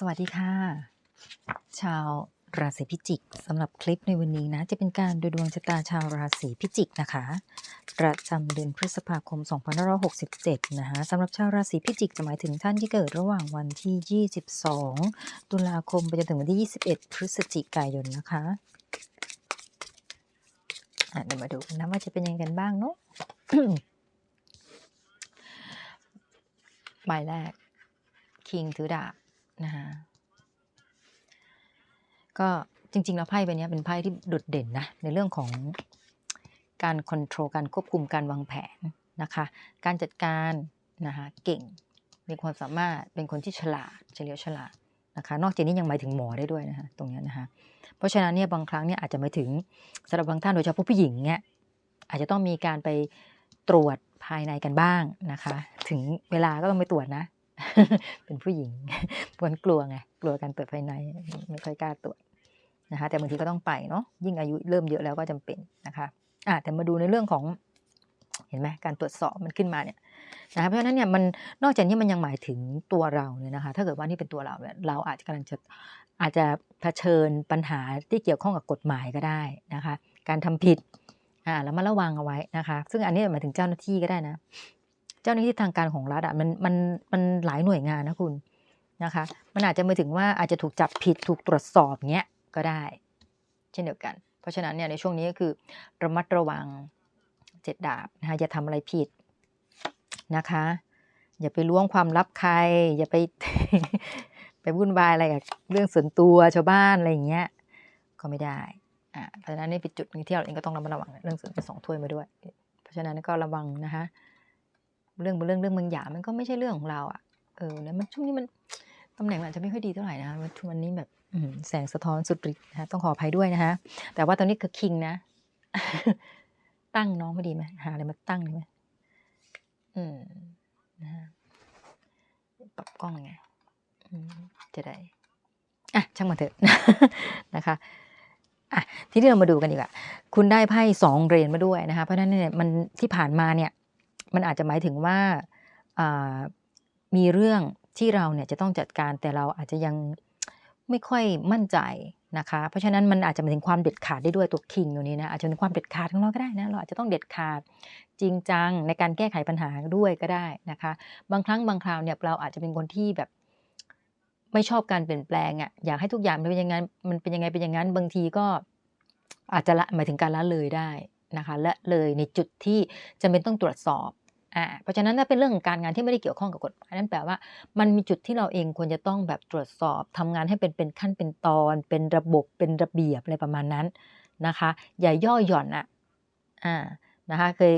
สวัสดีค่ะ ชาวราศีพิจิกสำหรับคลิปในวันนี้นะ จะเป็นการดูดวงชะตาชาวราศีพิจิกนะคะ ประจำเดือนพฤษภาคม 2567 นะคะสำหรับชาวราศีพิจิกจะหมายถึงท่านที่เกิดระหว่างวันที่ 22 ตุลาคมไปจนถึงวันที่ 21 พฤศจิกายนนะคะอะเดี๋ยวมาดูกันนะว่าจะเป็นยังไงกันบ้างเนาะใบแรกคิงถือดาบ นะคะก็จริง ๆ แล้วไพ่ใบนี้เป็นไพ่ที่โดดเด่นนะในเรื่องของการค o n t r o l การควบคุมการวางแผนนะคะ การจัดการนะคะเก่งมีความสามารถเป็นคนที่ฉลาดเฉลียวฉลาดนะคะ นอกจากนี้ยังหมายถึงหมอได้ด้วยนะคะตรงนี้นะคะ เพราะฉะนั้นเนี่ยบางครั้งเนี่ยอาจจะหมายถึงสำหรับบางท่านโดยเฉพาะผู้หญิงเนี่ยอาจจะต้องมีการไปตรวจภายในกันบ้างนะคะ ถึงเวลาก็ต้องไปตรวจนะ เป็นผู้หญิงปวนกลัวไงกลัวการตรวจภายในไม่ค่อยกล้าตรวจนะคะ แต่บางทีก็ต้องไปเนาะยิ่งอายุเริ่มเยอะแล้วก็จำเป็นนะคะอะแต่มาดูในเรื่องของเห็นไหมการตรวจสอบมันขึ้นมาเนี่ยนะคะเพราะฉะนั้นเนี่ยมันนอกจากนี้มันยังหมายถึงตัวเราเนี่ยนะคะ ถ้าเกิดว่านี่เป็นตัวเราเนี่ยเราอาจจะกำลังจะอาจจะเผชิญปัญหาที่เกี่ยวข้องกับกฎหมายก็ได้นะคะ การทำผิดอ่าแล้วมาระวังเอาไว้นะคะ ซึ่งอันนี้หมายถึงเจ้าหน้าที่ก็ได้นะ จ้าหน้าที่ทางการของรัฐอะมันมันมันหลายหน่วยงานนะคุณนะคะ มันอาจจะมาถึงว่าอาจจะถูกจับผิดถูกตรวจสอบเงี้ยก็ได้ เช่นเดียวกัน เพราะฉะนั้นเนี่ยในช่วงนี้ก็คือระมัดระวังเจ็ดดาบนะคะอย่าทำอะไรผิดนะคะ อย่าไปล้วงความลับใคร อย่าไปไปวุ่นวายอะไรกับเรื่องส่วนตัวชาวบ้านอะไรอย่างเงี้ยก็ไม่ได้อ่าเพราะฉะนั้นนี่เป็นจุดนึงที่เราเองก็ต้องระมัดระวังเรื่องส่วนตัวสองถ้วยมาด้วย เพราะฉะนั้นก็ระวังนะคะ เรื่องเรื่องเรื่องบางอย่างมันก็ไม่ใช่เรื่องของเราอะเออแล้วมันช่วงนี้มันตำแหน่งอาจจะไม่ค่อยดีเท่าไหร่นะมันช่วงนี้แบบแสงสะท้อนสุดฤทธิ์นะคะต้องขออภัยด้วยนะคะแต่ว่าตอนนี้คือคิงนะ ตั้งน้องพอดีไหมหาอะไรมาตั้งดีไหมอืมนะฮะปรับกล้องยังไงจะได้อะช่างมันเถอะนะคะอะทีนี้เรามาดูกันดีกว่า คุณได้ไพ่สองเหรียญมาด้วยนะคะ เพราะฉะนั้นเนี่ยมันที่ผ่านมาเนี่ย มันอาจจะหมายถึงว่าามีเรื่องที่เราเนี่ยจะต้องจัดการแต่เราอาจจะยังไม่ค่อยมั่นใจนะคะ เพราะฉะนั้นมันอาจจะหมายถึงความเด็ดขาดได้ด้วยตัวคิงตัวนี้นะอาจจะเป็นความเด็ดขาดของเราก็ได้นะเราอาจจะต้องเด็ดขาดจริงจังในการแก้ไขปัญหาด้วยก็ได้นะคะ บางครั้งบางคราวเนี่ยเราอาจจะเป็นคนที่แบบไม่ชอบการเปลี่ยนแปลงอะอยากให้ทุกอย่างมันเป็นย่างนั้นมันเป็นยังไงเป็นอย่างนั้นบางทีก็อาจจะละหมายถึงการละเลยได้ นะคะและเลยในจุดที่จำเป็นต้องตรวจสอบอ่าเพราะฉะนั้นถ้าเป็นเรื่องของการงานที่ไม่ได้เกี่ยวข้องกับกฎหมายนั่นแปลว่า มันมีจุดที่เราเองควรจะต้องแบบตรวจสอบทำงานให้เป็นเป็นขั้นเป็นตอน เป็นระบบเป็นระเบียบอะไรประมาณนั้นนะคะ อย่าย่อหย่อนอะอ่านะคะเคย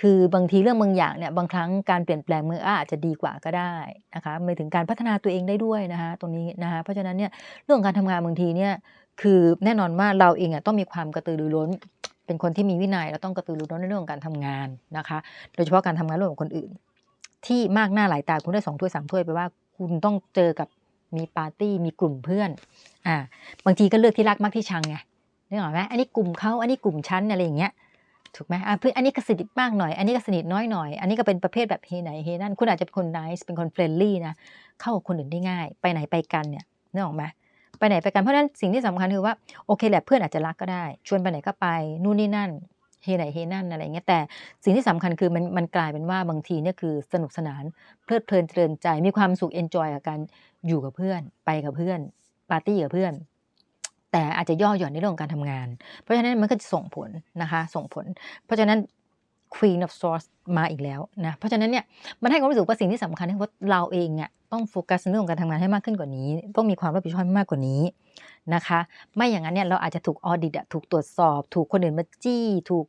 คือบางทีเรื่องบางอย่างเนี่ยบางครั้งการเปลี่ยนแปลงมืออาจจะดีกว่าก็ได้นะคะไม่ถึงการพัฒนาตัวเองได้ด้วยนะคะตรงนี้นะคะเพราะฉะนั้นเนี่ยเรื่องของการทำงานบางทีเนี่ยคือแน่นอนว่าเราเองอะต้องมีความกระตือรือร้น เป็นคนที่มีวินัยเราต้องกระตือรือร้นในเรื่องการทำงานนะคะ โดยเฉพาะการทำงานร่วมกับคนอื่น ที่มากหน้าหลายตาคุณได้สองถ้วยสามถ้วยไปว่า คุณต้องเจอกับมีปาร์ตี้มีกลุ่มเพื่อนอ่าบางทีก็เลือกที่รักมากที่ชังไงนึกออกไหมอันนี้กลุ่มเขาอันนี้กลุ่มชั้นอะไรอย่างเงี้ยถูกไหมอ่าเพื่อนอันนี้ก็สนิทมากหน่อย อันนี้ก็สนิทน้อยหน่อย อันนี้ก็เป็นประเภทแบบเฮไหนเฮนั่น คุณอาจจะเป็นคน nice เป็นคนเฟรนลี่นะ เข้ากับคนอื่นได้ง่าย ไปไหนไปกันเนี่ยนึกออกไหม ไปไหนไปกันเพราะฉะนั้นสิ่งที่สำคัญคือว่าโอเคแหละเพื่อนอาจจะรักก็ได้ ชวนไปไหนก็ไปนู่นนี่นั่นเฮไหนเฮนั่นอะไรเงี้ยแต่สิ่งที่สำคัญคือมันมันกลายเป็นว่าบางทีเนี่ยคือสนุกสนานเพลิดเพลินเจริญใจมีความสุขเอนจอยกับการอยู่กับเพื่อน ไปกับเพื่อนปาร์ตี้กับเพื่อน แต่อาจจะย่อหย่อนในเรื่องของการทำงาน เพราะฉะนั้นมันก็จะส่งผลนะคะ ส่งผล เพราะฉะนั้น Queen of Swords มาอีกแล้วนะเพราะฉะนั้นเนี่ยมันให้ความรู้สึกว่าสิ่งที่สำคัญคือว่าเราเองอะต้องโฟกัสเรื่องของการทำงานให้มากขึ้นกว่านี้ ต้องมีความรับผิดชอบมากกว่านี้นะคะ ไม่อย่างนั้นเนี่ยเราอาจจะถูกออดิตถูกตรวจสอบ ถูกคนอื่นมาจี้ถูก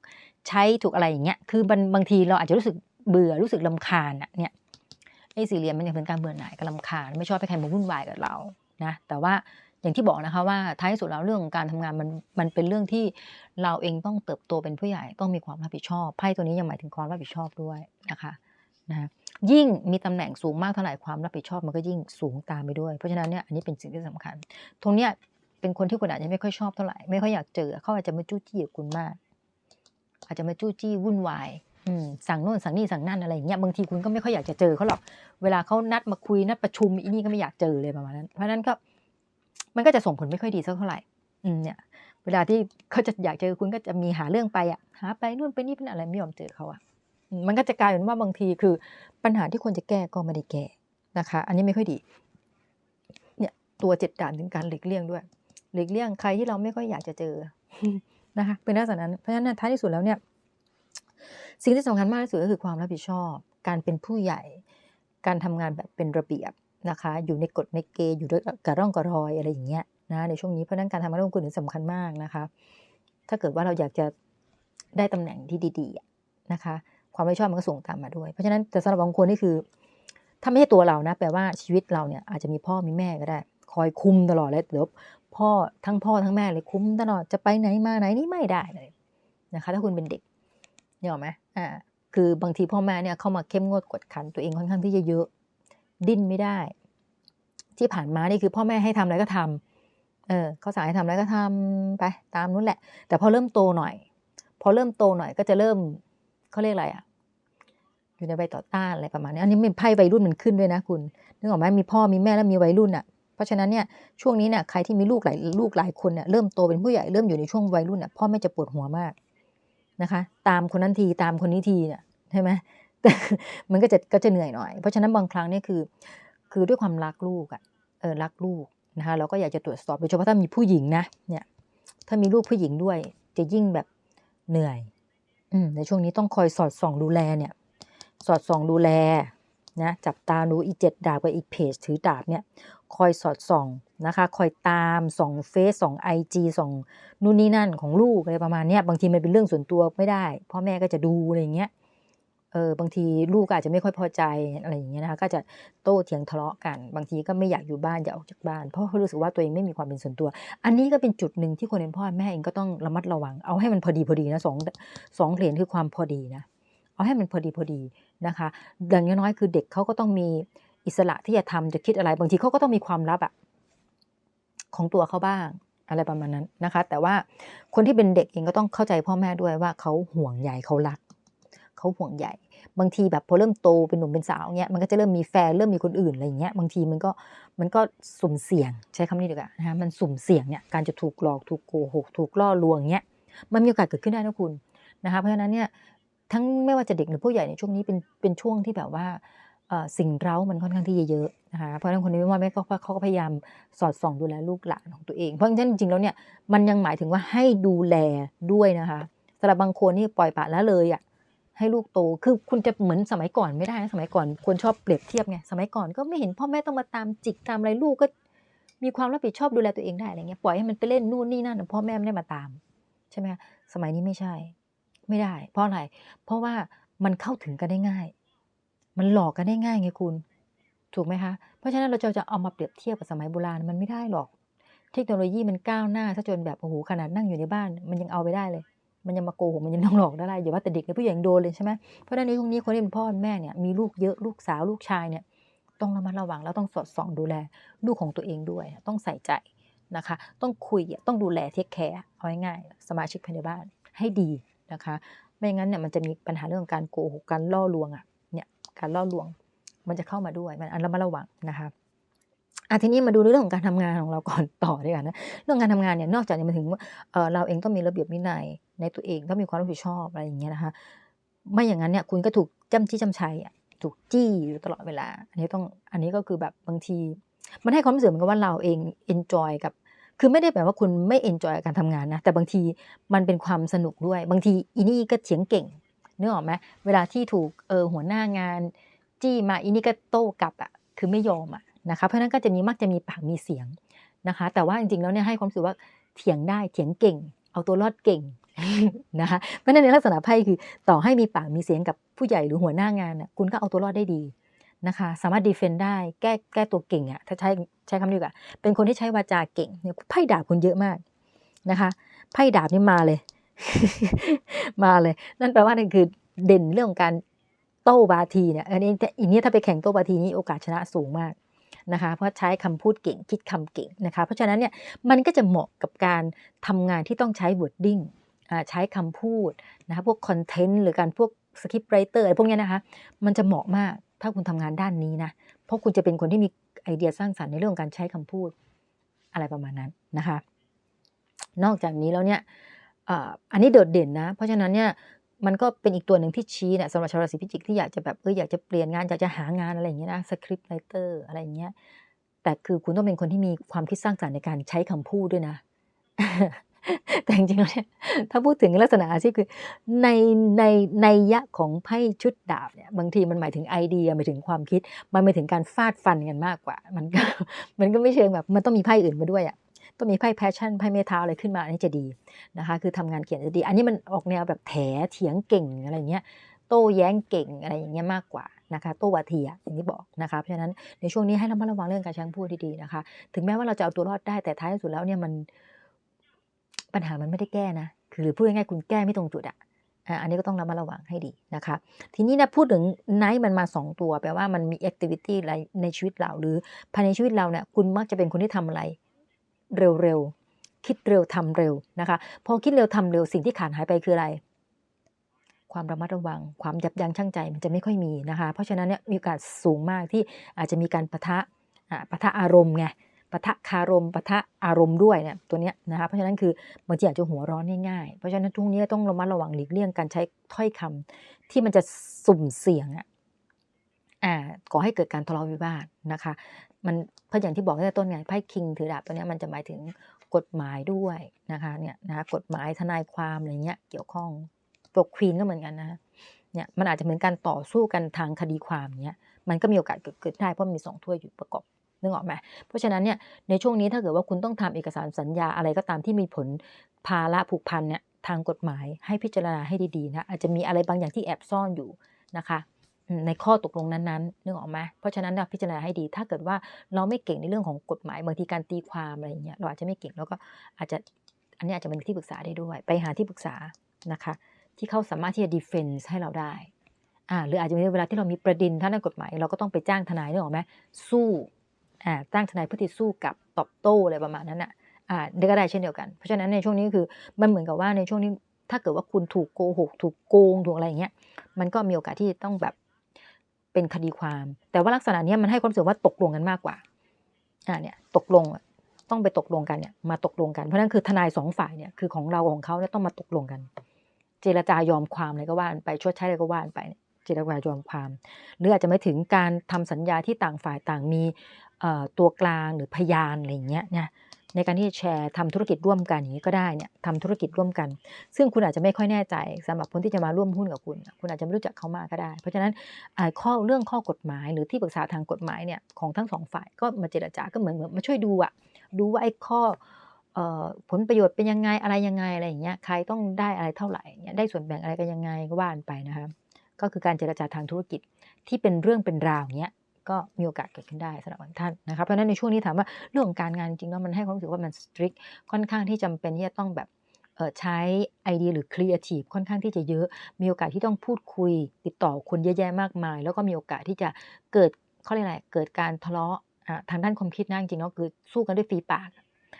ใช้ถูกอะไรอย่างเงี้ยคือบางบางทีเราอาจจะรู้สึกเบื่อรู้สึกลำคาญอะเนี่ยไอ้สี่เหลี่ยมมันยังเป็นการเบื่อหน่ายกับลำคาญไม่ชอบให้ใครมาวุ่นวายกับเรานะแต่ว่า อย่างที่บอกนะคะว่าท้ายสุดแล้วเรื่องของการทำงานมันมันเป็นเรื่องที่เราเองต้องเติบโตเป็นผู้ใหญ่ต้องมีความรับผิดชอบไพ่ตัวนี้ยังหมายถึงความรับผิดชอบด้วยนะคะนะยิ่งมีตำแหน่งสูงมากเท่าไหร่ความรับผิดชอบมันก็ยิ่งสูงตามไปด้วย เพราะฉะนั้นเนี่ยอันนี้เป็นสิ่งที่สำคัญ ตรงเนี้ยเป็นคนที่คุณอาจจะไม่ค่อยชอบเท่าไหร่ไม่ค่อยอยากเจอเขาอาจจะมาจู้จี้กับคุณมาก อาจจะมาจู้จี้วุ่นวายสั่งโน่นสั่งนี่สั่งนั่นอะไรอย่างเงี้ยบางทีคุณก็ไม่ค่อยอยากจะเจอเขาหรอกเวลาเขานัดมาคุยนัดประชุมอีนี่ก็ไม่อยากเจอเลยประมาณนั้นเพราะฉะนั้นก็ มันก็จะส่งผลไม่ค่อยดีสักเท่าไหร่อืมเนี่ย เวลาที่เขาจะอยากเจอคุณก็จะมีหาเรื่องไปอะ หาไปนู่นไปนี่เป็นอะไรไม่ยอมเจอเขาอะ มันก็จะกลายเป็นว่าบางทีคือ ปัญหาที่ควรจะแก้ก็ไม่ได้แก้นะคะ อันนี้ไม่ค่อยดี เนี่ยตัวเจ็ดด่านถึงการหลีกเลี่ยงด้วย หลีกเลี่ยงใครที่เราไม่ค่อยอยากจะเจอนะคะเป็นลักษณะนั้นเพราะฉะนั้นท้ายที่สุดแล้วเนี่ย สิ่งที่สำคัญมากที่สุดก็คือความรับผิดชอบ การเป็นผู้ใหญ่ การทำงานแบบเป็นระเบียบ นะคะ อยู่ในกฎในเกณฑ์อยู่ด้วยกระร่องกระรอยอะไรอย่างเงี้ยนะในช่วงนี้เพราะนั้นการทำงานร่วมกันถึงสำคัญมากนะคะ ถ้าเกิดว่าเราอยากจะได้ตำแหน่งที่ดีๆนะคะ ความไม่ชอบมันก็ส่งตามมาด้วย เพราะฉะนั้นแต่สำหรับบางคนนี่คือ ถ้าไม่ใช่ตัวเรานะแปลว่าชีวิตเราเนี่ยอาจจะมีพ่อมีแม่ก็ได้ คอยคุมตลอดเลยเดี๋ยวพ่อทั้งพ่อทั้งแม่เลยคุมตลอดจะไปไหนมาไหนนี่ไม่ได้เลยนะคะ ถ้าคุณเป็นเด็กเนี่ยหรอไหมอ่าคือบางทีพ่อแม่เนี่ยเข้ามาเข้มงวดกดขันตัวเองค่อนข้างที่จะเยอะ ดิ้นไม่ได้ ที่ผ่านมานี่คือพ่อแม่ให้ทำอะไรก็ทำเออเขาสั่งให้ทำอะไรก็ทำไป ตามนู้นแหละ แต่พอเริ่มโตหน่อย พอเริ่มโตหน่อยก็จะเริ่มเขาเรียกอะไรอะอยู่ในใบต่อต้านอะไรประมาณนี้อันนี้เป็นไพ่วัยรุ่นมันขึ้นด้วยนะคุณนึกออกไหมมีพ่อมีแม่แล้วมีวัยรุ่นอะเพราะฉะนั้นเนี่ยช่วงนี้เนี่ยใครที่มีลูกหลายลูกหลายคนเนี่ยเริ่มโตเป็นผู้ใหญ่เริ่มอยู่ในช่วงวัยรุ่นเนี่ยพ่อแม่จะปวดหัวมากนะคะ ตามคนนั้นทีตามคนนี้ทีเนี่ยใช่ไหม มันก็จะก็จะเหนื่อยหน่อย เพราะฉะนั้นบางครั้งเนี่ยคือ คือด้วยความรักลูกอะเออรักลูกนะคะเราก็อยากจะตรวจสอบโดยเฉพาะถ้ามีผู้หญิงนะเนี่ยถ้ามีลูกผู้หญิงด้วย จะยิ่งแบบเหนื่อยอืในช่วงนี้ต้องคอยสอดส่องดูแลเนี่ย สอดส่องดูแลนะจับตาดูอีเจ็ดดาบกับอีกเพจถือดาบเนี่ยคอยสอดส่องนะคะคอยตามส่องเฟซส่องไอจีส่องนู่นนี่นั่นของลูกอะไรประมาณนี้บางทีมันเป็นเรื่องส่วนตัวไม่ได้พ่อแม่ก็จะดูอะไรอย่างเงี้ย เออบางทีลูกอาจจะไม่ค่อยพอใจอะไรอย่างเงี้ยนะคะ ก็จะโต้เถียงทะเลาะกัน บางทีก็ไม่อยากอยู่บ้านอยากออกจากบ้าน เพราะเขารู้สึกว่าตัวเองไม่มีความเป็นส่วนตัว อันนี้ก็เป็นจุดหนึ่งที่คนเป็นพ่อแม่เองก็ต้องระมัดระวัง เอาให้มันพอดีพอดีนะสองสองเหรียญคือความพอดีนะ เอาให้มันพอดีพอดีนะคะอย่างน้อยๆคือเด็กเขาก็ต้องมีอิสระที่จะทำจะคิดอะไร บางทีเขาก็ต้องมีความลับอะของตัวเขาบ้างอะไรประมาณนั้นนะคะ แต่ว่าคนที่เป็นเด็กเองก็ต้องเข้าใจพ่อแม่ด้วยว่าเขาห่วงใยเขารัก เขาห่วงใยบางทีแบบพอเริ่มโตเป็นหนุ่มเป็นสาวเงี้ยมันก็จะเริ่มมีแฟนเริ่มมีคนอื่นอะไรอย่างเงี้ยบางทีมันก็มันก็สุ่มเสี่ยงใช้คำนี้ดีกว่านะคะมันสุ่มเสี่ยงเนี่ยการจะถูกหลอกถูกโกหกถูกล่อลวงเงี้ยมันมีโอกาสเกิดขึ้นได้นะคุณนะคะเพราะฉะนั้นเนี่ยทั้งไม่ว่าจะเด็กหรือผู้ใหญ่ในช่วงนี้เป็นเป็นช่วงที่แบบว่าสิ่งเร้ามันค่อนข้างที่จะเยอะนะคะเพราะฉะนั้นคนนี้ไม่ว่าแม่ก็เขาก็พยายามสอดส่องดูแลลูกหลานของตัวเอง เพราะฉะนั้นจริงๆแล้วเนี่ยมันยังหมายถึงว่าให้ดูแลด้วยนะคะสำหรับบางคนนี่ปล่อยปละละเลยอะ ให้ลูกโต คือคุณจะเหมือนสมัยก่อนไม่ได้นะสมัยก่อนคนชอบเปรียบเทียบไง สมัยก่อนก็ไม่เห็นพ่อแม่ต้องมาตามจิกตามอะไรลูกก็ มีความรับผิดชอบดูแลตัวเองได้อะไรเงี้ย ปล่อยให้มันไปเล่นนู่นนี่นั่นพ่อแม่ไม่ได้มาตามใช่ไหมสมัยนี้ไม่ใช่ ไม่ได้ เพราะอะไร เพราะว่ามันเข้าถึงกันได้ง่าย มันหลอกกันได้ง่ายไงคุณ ถูกไหมคะ เพราะฉะนั้นเราจะจะเอามาเปรียบเทียบกับสมัยโบราณมันไม่ได้หรอก เทคโนโลยีมันก้าวหน้าถ้าจนแบบโอ้โหขนาดนั่งอยู่ในบ้าน มันยังเอาไปได้เลย มันยังมาโกหกมันยังต้องหลอกได้อย่าว่าแต่เด็กเลยผู้ใหญ่ยังโดนเลยใช่ไหมเพราะฉะนั้นในช่วงนี้คนที่เป็นพ่อแม่เนี่ยมีลูกเยอะลูกสาวลูกชายเนี่ยต้องระมัดระวังแล้วต้องสอดส่องดูแลลูกของตัวเองด้วย ต้องใส่ใจนะคะ ต้องคุยต้องดูแลเทคแคร์เอาง่ายๆสมาชิกภายในบ้านให้ดีนะคะ ไม่งั้นเนี่ยมันจะมีปัญหาเรื่องการโกหกการล่อลวงอะเนี่ยการล่อลวงมันจะเข้ามาด้วยมันอันระมัดระวังนะคะอะทีนี้มาดูเรื่องของการทำงานของเราก่อนต่อดีกว่านะเรื่องการทำงานเนี่ยนอกจากจะมาถึงว่าเเราเองต้องมีระเบียบวินัย ในตัวเองต้องมีความรับผิดชอบอะไรอย่างเงี้ยนะคะไม่อย่างนั้นเนี่ยคุณก็ถูกจ้ำจี้จ้ำชัยถูกจี้อยู่ตลอดเวลา อันนี้ต้องอันนี้ก็คือแบบบางที มันให้ความรู้สึกเหมือนกับว่าเราเองเอนจอยกับคือไม่ได้แปลว่าคุณไม่เอนจอยการทำงานนะแต่บางทีมันเป็นความสนุกด้วย บางทีอีนี่ก็เถียงเก่งนึกออกไหมเวลาที่ถูกเออหัวหน้างาน จี้มาอีนี่ก็โต้กลับอะคือไม่ยอมอะนะคะเพราะนั้นก็จะมีมักจะมีปากมีเสียงนะคะ แต่ว่าจริงๆแล้วเนี่ยให้ความรู้สึกว่าเถียงได้เถียงเก่ง เอาตัวรอดเก่ง นะคะเพราะนั้นในลักษณะไพ่คือต่อให้มีปากมีเสียงกับผู้ใหญ่หรือหัวหน้างานน่ะคุณก็เอาตัวรอดได้ดีนะคะสามารถดีเฟนได้แก้แก้ตัวเก่งอะถ้าใช้ใช้คำนี้กว่าเป็นคนที่ใช้วาจาเก่งเนี่ยไพ่ดาบคุณเยอะมากนะคะไพ่ดาบนี่มาเลย มาเลย นั่นแปลว่านั่นคือเด่นเรื่องของการโต้บาทีเนี่ยอันนี้อันนี้ถ้าไปแข่งโต้บาทีนี้โอกาสชนะสูงมากนะคะ เพราะใช้คำพูดเก่งคิดคำเก่งนะคะ เพราะฉะนั้นเนี่ยมันก็จะเหมาะกับการทำงานที่ต้องใช้ wording ใช้คำพูดนะคะพวกคอนเทนต์หรือการพวกสคริปต์ไรเตอร์อะไรพวกเนี้ยนะคะ มันจะเหมาะมากถ้าคุณทำงานด้านนี้นะ เพราะคุณจะเป็นคนที่มีไอเดียสร้างสรรค์ในเรื่องการใช้คำพูดอะไรประมาณนั้นนะคะ นอกจากนี้แล้วเนี่ยอันนี้โดดเด่นนะ เพราะฉะนั้นเนี่ยมันก็เป็นอีกตัวหนึ่งที่ชี้เนี่ยสำหรับชาวราศีพิจิกที่อยากจะแบบเอออยากจะเปลี่ยนงานอยากจะหางานอะไรอย่างเงี้ยนะสคริปต์ไรเตอร์อะไรอย่างเงี้ยแต่คือคุณต้องเป็นคนที่มีความคิดสร้างสรรค์ในการใช้คำพูดด้วยนะ แต่จริงๆแล้วเนี่ยถ้าพูดถึงลักษณะอาชีพคือ ในในในยะของไพ่ชุดดาบเนี่ยบางทีมันหมายถึงไอเดียหมายถึงความคิด มันหมายถึงการฟาดฟันกันมากกว่า มันก็มันก็ไม่เชิงแบบมันต้องมีไพ่อื่นมาด้วยอะต้องมีไพ่แพชชั่นไพ่เมตาอะไรขึ้นมาอันนี้จะดีนะคะคือทำงานเขียนจะดี อันนี้มันออกแนวแบบแถเถียงเก่งอะไรเงี้ยโต้แย้งเก่งอะไรอย่างเงี้ยมากกว่านะคะโต้วาทีอะอย่างที่บอกนะคะเพราะฉะนั้นในช่วงนี้ให้ระมัดระวังเรื่องการใช้คำพูดดีๆนะคะ ถึงแม้ว่าเราจะเอาตัวรอดได้แต่ท้ายที่สุดแล้วเนี่ยมัน ปัญหามันไม่ได้แก้นะ คือพูดง่ายๆคุณแก้ไม่ตรงจุดอะอะอันนี้ก็ต้องระมัดระวังให้ดีนะคะ ทีนี้นะพูดถึงไนท์มันมาสองตัวแปลว่ามันมีแอคทิวิตี้อะไรในชีวิตเราหรือภายในชีวิตเราเนี่ยคุณมักจะเป็นคนที่ทำอะไรเร็วๆ คิดเร็วทำเร็วนะคะ พอคิดเร็วทำเร็วสิ่งที่ขาดหายไปคืออะไร ความระมัดระวัง ความยับยั้งชั่งใจมันจะไม่ค่อยมีนะคะ เพราะฉะนั้นเนี่ยมีโอกาสสูงมากที่อาจจะมีการปะทะอ่าปะทะอารมณ์ไง ปะทะคารมปะทะอารมณ์ด้วยเนี่ยตัวเนี้ยนะคะเพราะฉะนั้นคือบางทีอาจจะหัวร้อนง่ายๆเพราะฉะนั้นทุกนี้ต้องระมัดระวังหลีกเลี่ยงการใช้ถ้อยคำที่มันจะสุ่มเสี่ยงอะอ่าก่อให้เกิดการทะเลาะวิวาทนะคะ มันเพราะอย่างที่บอกตั้งแต่ต้นไงไพ่คิงถือดาบตัวเนี้ยมันจะหมายถึงกฎหมายด้วยนะคะเนี่ยนะคะกฎหมายทนายความอะไรเงี้ยเกี่ยวข้องตัวควีนก็เหมือนกันนะคะเนี่ยมันอาจจะเหมือนการต่อสู้กันทางคดีความเนี้ยมันก็มีโอกาสเกิดขึ้นได้เพราะมีสองถ้วยอยู่ประกอบ นึกออกไหมเพราะฉะนั้นเนี่ยในช่วงนี้ถ้าเกิดว่าคุณต้องทำเอกสารสัญญาอะไรก็ตามที่มีผลภาระผูกพันเนี่ยทางกฎหมายให้พิจารณาให้ดีๆนะอาจจะมีอะไรบางอย่างที่แอบซ่อนอยู่นะคะในข้อตกลงนั้นๆนึกออกไหมเพราะฉะนั้นเนี่ยพิจารณาให้ดี ถ้าเกิดว่าเราไม่เก่งในเรื่องของกฎหมายบางทีการตีความอะไรอย่างเงี้ยเราอาจจะไม่เก่งแล้วก็อาจจะอันนี้อาจจะเป็นที่ปรึกษาได้ด้วย ไปหาที่ปรึกษานะคะ ที่เขาสามารถที่จะ defense ให้เราได้อ่าหรืออาจจะมีเวลาที่เรามีประเด็นทางด้านกฎหมาย เราก็ต้องไปจ้างทนายนึกออกไหมสู้ อ่าจ้งทนายเพื่อที่สู้กับตอบโต้อะไรประมาณนั้นอะอ่าได้ก็ได้เช่นเดียวกัน เพราะฉะนั้นในช่วงนี้คือมันเหมือนกับว่าในช่วงนี้ถ้าเกิดว่าคุณถูกโกหกถูกโกงถูกอะไรอย่างเงี้ยมันก็มีโอกาสที่ต้องแบบเป็นคดีความ แต่ว่าลักษณะนี้มันให้ความรู้สึกว่าตกลงกันมากกว่าอ่าเนี่ยตกลงต้องไปตกลงกันเนี่ยมาตกลงกันเพราะฉะนั้นคือทนายสองฝ่ายเนี่ยคือของเราของเขาเนี่ยต้องมาตกลงกัน เจรจายอมความอะไรก็ว่านไปชดใช้อะไรก็ว่านไปเจรจายอมความ หรืออาจจะไม่ถึงการทำสัญญาที่ต่างฝ่ายต่างมี ตัวกลางหรือพยานอะไรอย่างเงี้ยนี่ยในการที่จะแชร์ทำธุรกิจร่วมกันอย่างนี้ก็ได้เนี่ยทำธุรกิจร่วมกัน ซึ่งคุณอาจจะไม่ค่อยแน่ใจสำหรับคนที่จะมาร่วมหุ้นกับคุณ คุณอาจจะไม่รู้จักเขามากก็ได้ เพราะฉะนั้นข้อเรื่องข้อกฎหมาย หรือที่ปรึกษาทางกฎหมายเนี่ยของทั้งสองฝ่ายก็มาเจรจาก็เหมือนเหมือนมาช่วยดูอะดูว่าไอ้ข้อผลประโยชน์เป็นยังไงอะไรยังไงอะไรอย่างเงี้ยใครต้องได้อะไรเท่าไหร่เนี่ยได้ส่วนแบ่งอะไรกันยังไงก็ว่ากันไปนะคะก็คือการเจรจาทางธุรกิจที่เป็นเรื่องเป็นราวเนี้ย ก็มีโอกาสเกิดขึ้นได้สำหรับบางท่านนะครับเพราะฉะนั้นในช่วงนี้ถามว่าเรื่องของการงานจริงๆแล้วมันให้ความรู้สึกว่ามันสตริกค่อนข้างที่จำเป็นที่จะต้องแบบใช้ไอเดียหรือครีเอทีฟค่อนข้างที่จะเยอะ มีโอกาสที่ต้องพูดคุย ติดต่อคนเยอะแยะมากมาย แล้วก็มีโอกาสที่จะเกิดเขาเรียกอะไรเกิดการทะเลาะทางด้านความคิดนะจริงๆแล้วคือสู้กันด้วยฝีปาก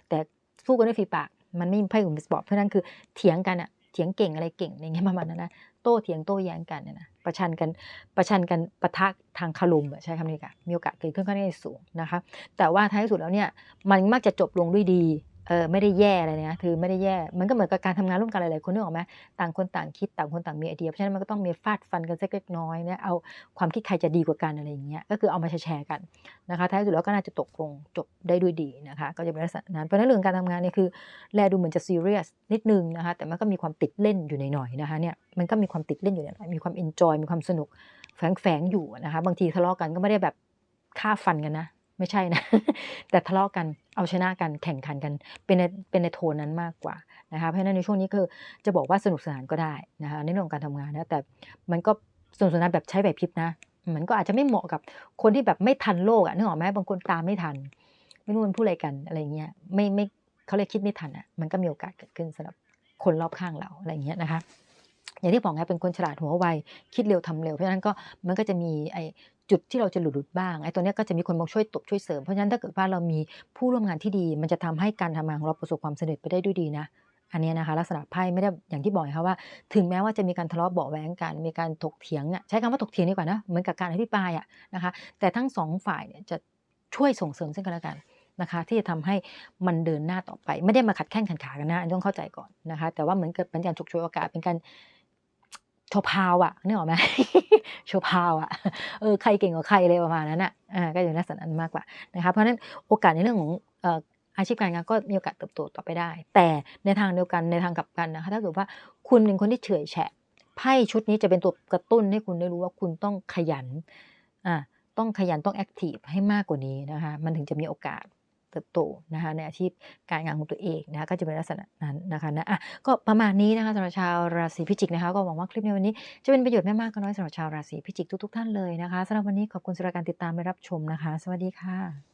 แต่สู้กันด้วยฝีปาก มันไม่มีไพ่หุ่นสปอร์ตเพราะฉะนั้นคือเถียงกันอะเถียงเก่งอะไรเก่งอะไรเงี้ยประมาณนั้นนะโต้เถียงโต้แย้งกันเนี่ยนะ ประชันกันประชันกันปะทะทางคารมใช้คำนี้ค่ะมีโอกาสเกิดขึ้นค่อนข้างสูงนะคะ แต่ว่าท้ายที่สุดแล้วเนี่ยมันมักจะจบลงด้วยดี เออไม่ได้แย่อะไรนี่ยคือไม่ได้แย่ มันก็เหมือนกับการทำงานร่วมกันหลายๆคนนึกออกไหมต่างคนต่างคิดต่างคนต่างมีไอเดียเพราะฉะนั้นมันก็ต้องมีฟาดฟันกันสักเล็กน้อยเนี่ยเอาความคิดใครจะดีกว่ากันอะไรอย่างเงี้ยก็คือเอามาแชร์กันนะคะท้ายสุดแล้วก็น่าจะตกลงจบได้ด้วยดีนะคะ ก็จะเป็นลักษณะนั้นเพราะนั้นเรื่องการทำงานเนี่ยคือแลดูเหมือนจะซีเรียสนิดนึงนะคะ แต่มันก็มีความติดเล่นอยู่หน่อยๆนะคะเนี่ยมันก็มีความติดเล่นอยู่หน่อยมีความเอนจอยมีความสนุกแฝงๆอยู่นะคะ บางทีทะเลาะกันก็ไม่ได้แบบฆ่าฟันกันนะ ไม่ใช่นะ แต่ทะเลาะกัน เอาชนะกันแข่งขันกันเป็นในเป็นในโทนนั้นมากกว่านะคะเพราะฉะนั้นในช่วงนี้คือจะบอกว่าสนุกสนานก็ได้นะคะในเรื่องของการทำงานนะแต่มันก็สนุกสนานแบบใช้แบบพริบนะมันก็อาจจะไม่เหมาะกับคนที่แบบไม่ทันโลกอะนึกออกไหมบางคนตามไม่ทัน ไม่รู้มันพูดอะไรกันอะไรเงี้ยไม่ไม่เขาเรียคิดไม่ทันอะมันก็มีโอกาสเกิดขึ้นสำหรับคนรอบข้างเราอะไรเงี้ยนะคะ อย่างที่บอกไงเป็นคนฉลาดหัวไวคิดเร็วทำเร็วเพราะฉะนั้นก็มันก็จะมีไอจุดที่เราจะหลุดหลุดบ้างไอ้ตัวเนี้ยก็จะมีคนมาช่วยตบช่วยเสริมเพราะฉะนั้นถ้าเกิดว่าเรามีผู้ร่วมงานที่ดี มันจะทำให้การทำงานของเราประสบความสำเร็จไปได้ด้วยดีนะอันนี้นะคะลักษณะไพ่ไม่ได้อย่างที่บอกนะคะว่า ถึงแม้ว่าจะมีการทะเลาะเบาะแว้งกันมีการถกเถียงอะใช้คำว่าถกเถียงดีกว่านะเหมือนกับการอภิปรายอะนะคะแต่ทั้งสองฝ่ายเนี่ยจะช่วยส่งเสริมซึ่งกันและกันนะคะที่จะทำให้มันเดินหน้าต่อไป ไม่ได้มาขัดแข้งขัดขากันนะต้องเข้าใจก่อนนะคะแต่ว่าเหมือนกับเป็นการฉกฉวยโอกาสเป็นการ โชพาวอะนึกออกไหมโชพาวอะเออใครเก่งกว่าใครเลยประมาณนั้นอะอ่าก็อยู่ในลักษณะนั้นมากกว่านะคะเพราะฉะนั้นโอกาสในเรื่องของเอ่ออาชีพการงานก็มีโอกาสเติบโตต่อไปได้ แต่ในทางเดียวกันในทางกลับกันนะคะถ้าเกิดว่าคุณเป็นคนที่เฉื่อยแฉะไพ่ชุดนี้จะเป็นตัวกระตุ้นให้คุณได้รู้ว่าคุณต้องขยันอ่าต้องขยันต้องแอคทีฟให้มากกว่านี้นะคะมันถึงจะมีโอกาส เติบโตนะคะในอาชีพการงานของตัวเองนะคะก็จะเป็นลักษณะนั้นนะคะนะอะก็ประมาณนี้นะคะสำหรับชาวราศีพิจิกนะคะก็หวังว่าคลิปในวันนี้จะเป็นประโยชน์ไม่มากก็น้อยสำหรับชาวราศีพิจิกทุกๆท่านเลยนะคะสำหรับวันนี้ขอบคุณสำหรับการติดตามและรับชมนะคะ สวัสดีค่ะ